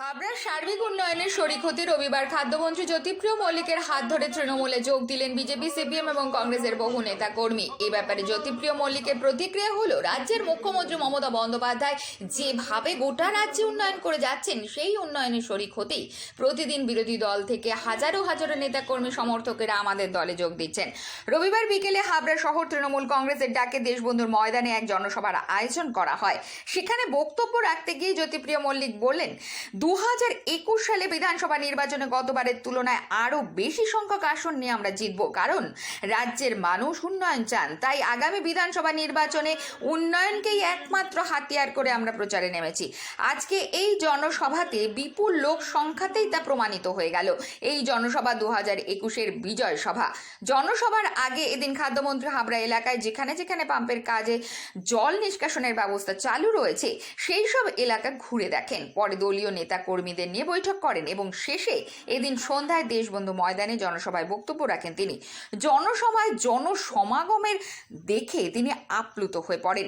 হাবড়ার সার্বিক উন্নয়নের শরিক হতে রবিবার খাদ্যমন্ত্রী জ্যোতিপ্রিয় মল্লিকের হাত ধরে তৃণমূলে যোগ দিলেন বিজেপি, সিপিএম এবং কংগ্রেসের বহু নেতা কর্মী এই ব্যাপারে জ্যোতিপ্রিয় মল্লিকের প্রতিক্রিয়া হলো, রাজ্যের মুখ্যমন্ত্রী মমতা বন্দ্যোপাধ্যায় যেভাবে গোটা রাজ্যে উন্নয়ন করে যাচ্ছেন, সেই উন্নয়নের শরিক হতেই প্রতিদিন বিরোধী দল থেকে হাজারো হাজারো নেতা কর্মী সমর্থকেরা আমাদের দলে যোগ দিচ্ছেন। রবিবার বিকেলে হাবড়া শহর তৃণমূল কংগ্রেসের ডাকে দেশবন্ধুর ময়দানে এক জনসভার আয়োজন করা হয়। সেখানে বক্তব্য রাখতে গিয়ে জ্যোতিপ্রিয় মল্লিক বললেন দু হাজার একুশ সালে বিধানসভা নির্বাচনে গতবারের তুলনায় আরও বেশি সংখ্যক আসন নিয়ে আমরা জিতব, কারণ রাজ্যের মানুষ উন্নয়ন চান। তাই আগামী বিধানসভা নির্বাচনে উন্নয়নকেই একমাত্র হাতিয়ার করে আমরা প্রচারে নেমেছি। আজকে এই জনসভাতে বিপুল লোক সংখ্যাতেই তা প্রমাণিত হয়ে গেল। এই জনসভা দু হাজার একুশের বিজয় সভা। জনসভার আগে এদিন খাদ্যমন্ত্রী হাবড়া এলাকায় যেখানে যেখানে পাম্পের কাজে জল নিষ্কাশনের ব্যবস্থা চালু রয়েছে, সেই সব এলাকা ঘুরে দেখেন। পরে দলীয় নেতা কর্মীদের নিয়ে বৈঠক করেন এবং শেষে এদিন সন্ধ্যায় দেশবন্ধু ময়দানে জনসভায় বক্তব্য রাখেন তিনি। জনসভায় জনসমাগমের দেখে তিনি আপ্লুত হয়ে পড়েন।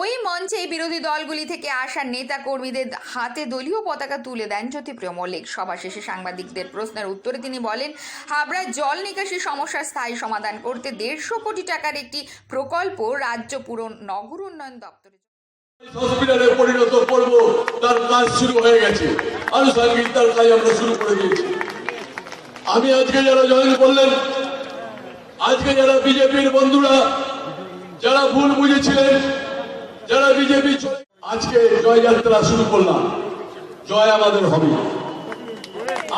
ওই মঞ্চে বিরোধী দলগুলি থেকে আসা নেতা কর্মীদের হাতে দলীয় পতাকা তুলে দেন জ্যোতিপ্রিয় মল্লিক। সভা শেষে সাংবাদিকদের প্রশ্নের উত্তরে তিনি বলেন হাবড়ার জল নিকাশি সমস্যার স্থায়ী সমাধান করতে দেড়শো কোটি টাকার একটি প্রকল্প রাজ্য পুর নগর উন্নয়ন দপ্তরে হসপিটালে পরিণত করব, তার কাজ শুরু হয়ে গেছে। আনুষঙ্গিক তার কাজ আমরা শুরু করে দিয়েছি। আমি আজকে যারা জয়েন করলেন, আজকে যারা বিজেপির বন্ধুরা, যারা ভুল বুঝেছিলেন, যারা বিজেপি আজকে জয়যাত্রা শুরু করলাম। জয় আমাদের হবে।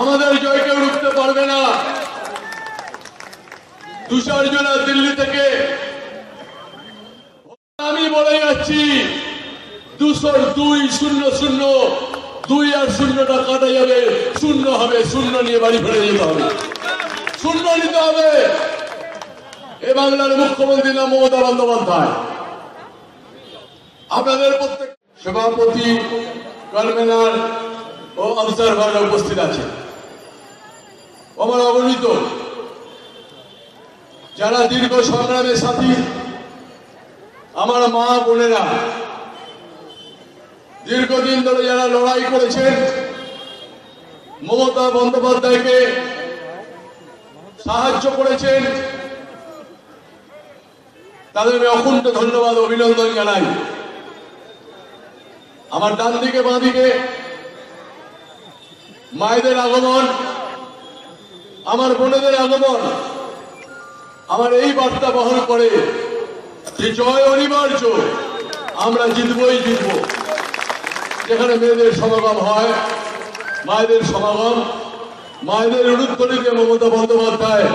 আমাদের জয় কেউ রুখতে পারবে না। তুষার জনা দিল্লি থেকে আমি বলে যাচ্ছি, দুশো দুই শূন্য শূন্য দুই আর শূন্যটা কাটা যাবে শূন্য হবে, শূন্য নিয়ে বাড়ি ফিরে যেতে হবে। শূন্য নিতে হবে। এ বাংলার মুখ্যমন্ত্রী নাম মমতা বন্দ্যোপাধ্যায়? আপনাদের প্রত্যেক সভাপতি কনভেনার ও অবজারভার উপস্থিত আছে আমার অগণিত যারা দীর্ঘ সংগ্রামের সাথী, আমার মা বোনেরা দীর্ঘদিন ধরে যারা লড়াই করেছেন, মমতা বন্দ্যোপাধ্যায়কে সাহায্য করেছেন। তাদের আমি অকুণ্ঠ ধন্যবাদ, অভিনন্দন জানাই। আমার ডান দিকে, বাঁ দিকে মায়েদের আগমন, আমার বোনেদের আগমন, আমার এই বার্তা বহন করে যে জয় অনিবার্য, আমরা জিতবই জিতব। যেখানে মেয়েদের সমাগম হয়, মায়েদের সমাগম, মায়েদের উলুধ্বনিতে মমতা বন্দ্যোপাধ্যায়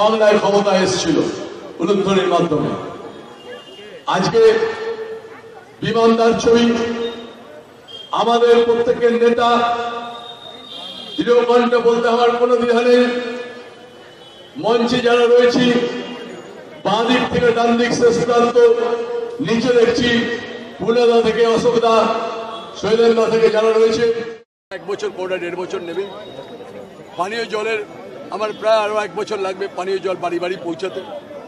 বাংলায় ক্ষমতা এসেছিল উলুধ্বনির মাধ্যমে। আজকে বিমানদার ছবি, আমাদের প্রত্যেকের নেতা দৃঢ়কণ্ঠে বলতে আমার কোনো দ্বিধা নেই। মঞ্চে যারা রয়েছি, বাঁ দিক থেকে ডান দিক শেষ নিচে দেখছি পুনেদা থেকে অশোকদা শৈলেন্দা থেকে যারা রয়েছে এক বছর পরে দেড় বছর নেবে। পানীয় জলের আমার প্রায় আরও এক বছর লাগবে পানীয় জল বাড়ি বাড়ি পৌঁছাতে।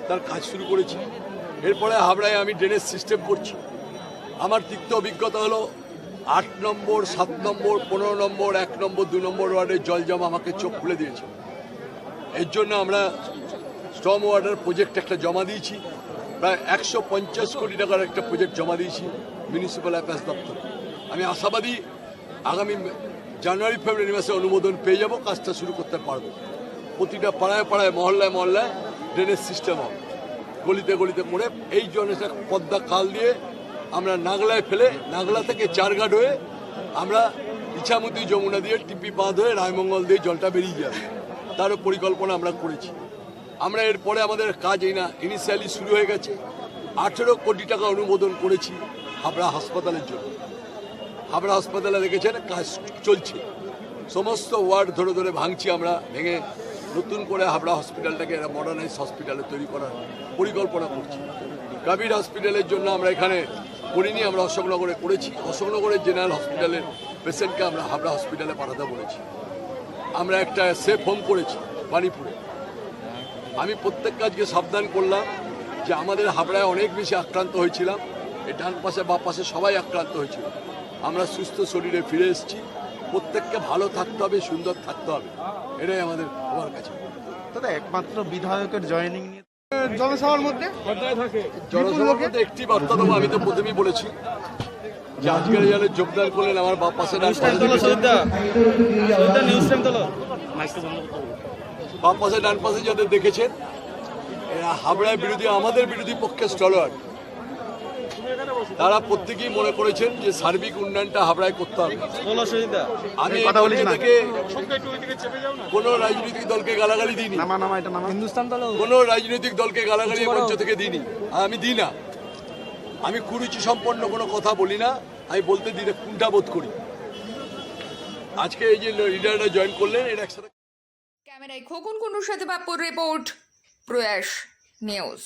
তার কাজ শুরু করেছি। এরপরে হাবড়ায় আমি ড্রেনেজ সিস্টেম করছি। আমার তিক্ত অভিজ্ঞতা হলো আট নম্বর, সাত নম্বর, পনেরো নম্বর, এক নম্বর, দু নম্বর ওয়ার্ডের জল জমা আমাকে চোখ খুলে দিয়েছে। এর জন্য আমরা স্টম ওয়াটার প্রজেক্ট একটা জমা দিয়েছি। প্রায় একশো পঞ্চাশ কোটি টাকার একটা প্রজেক্ট জমা দিয়েছি মিউনিসিপ্যাল অ্যাফেয়ার্স দপ্তর। আমি আশাবাদী আগামী জানুয়ারি, ফেব্রুয়ারি মাসে অনুমোদন পেয়ে যাব, কাজটা শুরু করতে পারব। প্রতিটা পাড়ায় পাড়ায়, মহল্লায় মহল্লায় ড্রেনেজ সিস্টেম হবে। গলিতে গলিতে করে এই জন্য পদ্মা খাল দিয়ে আমরা নাগলায় ফেলে, নাগলা থেকে চারঘাট হয়ে আমরা ইছামতি যমুনা দিয়ে টিপি বাঁধ হয়ে রায়মঙ্গল দিয়ে জলটা বেরিয়ে যাবে। তারও পরিকল্পনা আমরা করেছি। আমরা এরপরে আমাদের কাজ এই না ইনিশিয়ালি শুরু হয়ে গেছে। আঠেরো কোটি টাকা অনুমোদন করেছি হাবড়া হাসপাতালের জন্য। হাবড়া হাসপাতালে দেখেছেন, কাজ চলছে। সমস্ত ওয়ার্ড ধরে ধরে ভাঙছি আমরা, ভেঙে নতুন করে হাবড়া হসপিটালটাকে একটা মডার্নাইজ হসপিটালে তৈরি করার পরিকল্পনা করছি। কাবির হসপিটালের জন্য আমরা এখানে করিনি, আমরা অশোকনগরে করেছি। অশোকনগরের জেনারেল হসপিটালের পেশেন্টকে আমরা হাবড়া হসপিটালে পাঠাতে বলেছি। আমরা একটা সেফ হোম করেছি, বাণীপুরে। আমি প্রত্যেক কাজকে সাবধান করলাম যে আমাদের হাবড়ায় অনেক বেশি আক্রান্ত হয়েছিলাম। এই ডান পাশে, বা পাশে সবাই আক্রান্ত হয়েছিল। আমরা সুস্থ শরীরে ফিরে এসেছি। প্রত্যেককে ভালো থাকতে হবে সুন্দর থাকতে হবে। এটাই আমাদের আমার কাছে। দাদা একমাত্র বিধায়কের জয়েনিং নিয়ে জনসভার মধ্যে? জনসভাতে একটি বার্তা দেবো আমি তো প্রথমেই বলেছি। যে আজকের যারা যোগদান করলেন আমার বাপ পাশে ডান পাশে দেখেছেন। বাপ পাশে ডান পাশে যাদের দেখেছেন এরা হাবড়ার বিরোধী আমাদের বিরোধী পক্ষে স্টলার। তারা প্রত্যেকেই মনে করেছেন যে সার্বিক উন্নয়নটা হাবড়ায় করতে হবে। আমি কথা থেকে কোনো রাজনৈতিক দলকে গালাগালি দিইনি। কোনো রাজনৈতিক দলকে গালাগালি মঞ্চ থেকে দিইনি। আমি দিই না। আমি কুরুচি সম্পন্ন কোনো কথা বলি না। আমি বলতে দিতে কুণ্ঠাবোধ করি। আজকে এই যে লিডাররা জয়েন করলেন এটা একসাথে ক্যামেরায় খোকন কুন্ডুর সাথে বাপ্পুর রিপোর্ট প্রয়াস নিউজ।